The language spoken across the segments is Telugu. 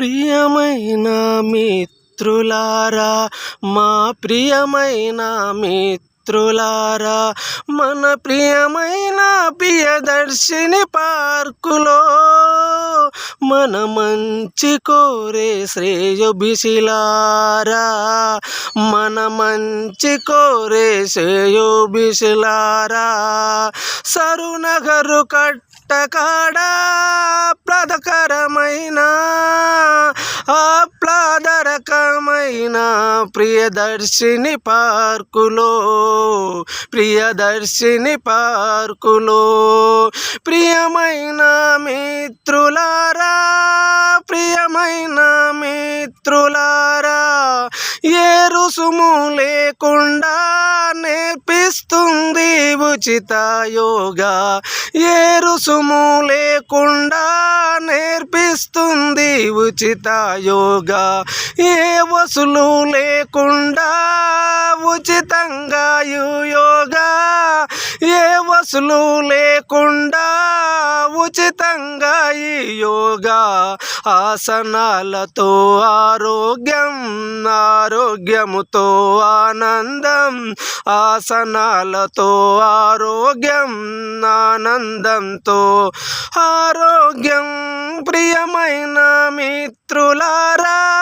ప్రియమైన మిత్రులారా మా ప్రియమైన మిత్రులారా మన ప్రియమైన ప్రియదర్శిని పార్కులో మన మంచి కోరే శ్రేయోభిషిలారా మన మంచి కోరే శ్రేయోభిషిలారా సరునగరు కట్టకాడా ఆహ్లాదకరమైన ఆహ్లాదరకమైన ప్రియదర్శిని పార్కులో ప్రియదర్శిని పార్కులో. ప్రియమైన మిత్రులారా ప్రియమైన మిత్రులారా ఏ రుసుము లేకుండా నేర్పిస్తుంది ఉచిత యోగా. ఏ రుసుము లేకుండా నేర్పిస్తుంది ఉచిత యోగా. ఏ వసులు లేకుండా ఉచితంగా యు యోగా క్లాసులు లేకుండా ఉచితంగా ఈ యోగా ఆసనాలతో ఆరోగ్యం ఆరోగ్యముతో ఆనందం ఆసనాలతో ఆరోగ్యం ఆనందంతో ఆరోగ్యం. ప్రియమైన మిత్రులారా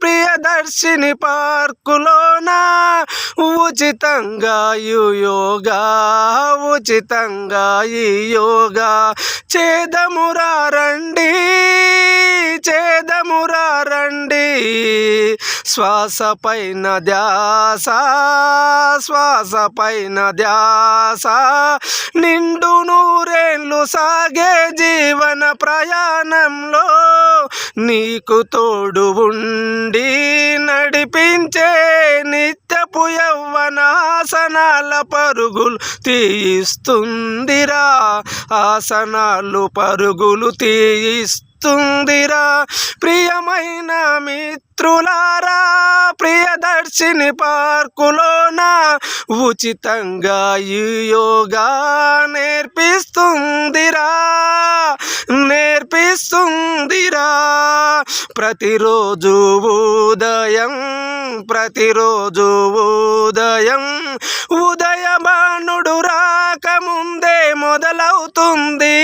ప్రియదర్శిని పార్కులోన ఉచితంగా యోగా ఉచితంగా ఈ యోగా చేదమురా రండి. శ్వాస పైన ధ్యాస శ్వాస పైన ధ్యాస. నిండు నూరేళ్ళు సాగే జీవన ప్రయాణంలో నీకు తోడు ఉండి నడిపించే నిత్యపు యవ్వనాసనాల పరుగులు తీయిస్తుందిరా. ఆసనాలు పరుగులు తీయిస్తుందిరా. ప్రియమైన మిత్రులారా ప్రియదర్శిని పార్కులోన ఉచితంగా ఈ యోగా నేర్పిస్తుందిరా నేర్పిస్తుందిరా. ప్రతిరోజు ఉదయం ప్రతిరోజు ఉదయం ఉదయమానుడు రాకముందే మొదలవుతుంది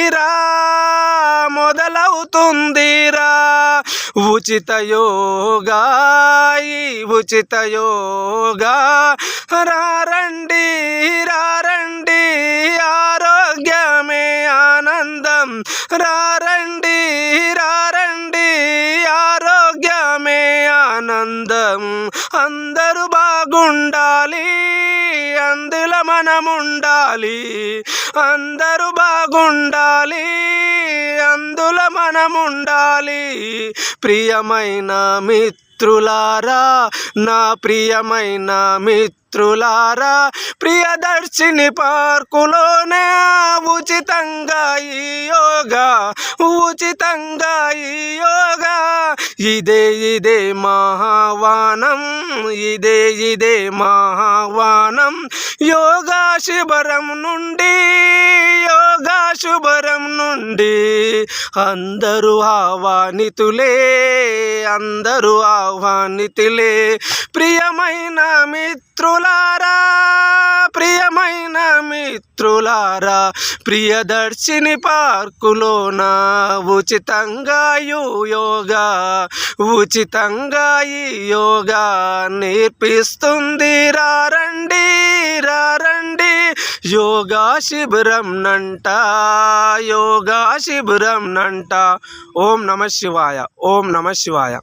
ఉచిత యోగా ఈ ఉచిత యోగా. రారండి రారండి ఆరోగ్యమే ఆనందం. రారండి రారండి ఆరోగ్యమే ఆనందం. అందరూ బాగుండాలి అందులో మనం ఉండాలి అందరూ బాగుండాలి అందులో మనముండాలి. ప్రియమైన మిత్రులారా నా ప్రియమైన మిత్రులారా ప్రియదర్శిని పార్కులోనే ఉచితంగా ఈ యోగా ఉచితంగా ఈ యోగా. ఇదే ఇదే మహావానం ఇదే ఇదే మహావానం. యోగా శిబరం నుండి యోగా శుభరం నుండి అందరూ ఆహ్వానితులే అందరూ ఆహ్వానితులే. ప్రియమైన మిత్రులారా ప్రియమైన మిత్రులారా ప్రియదర్శిని పార్కులోన ఉచితంగా యోగా ఉచితంగా ఈ యోగా నేర్పిస్తుంది రండి. రారండి యోగా శిబిరం నంట యోగా శిబిరం నంట. ఓం నమ శివాయ ఓం నమ శివాయ.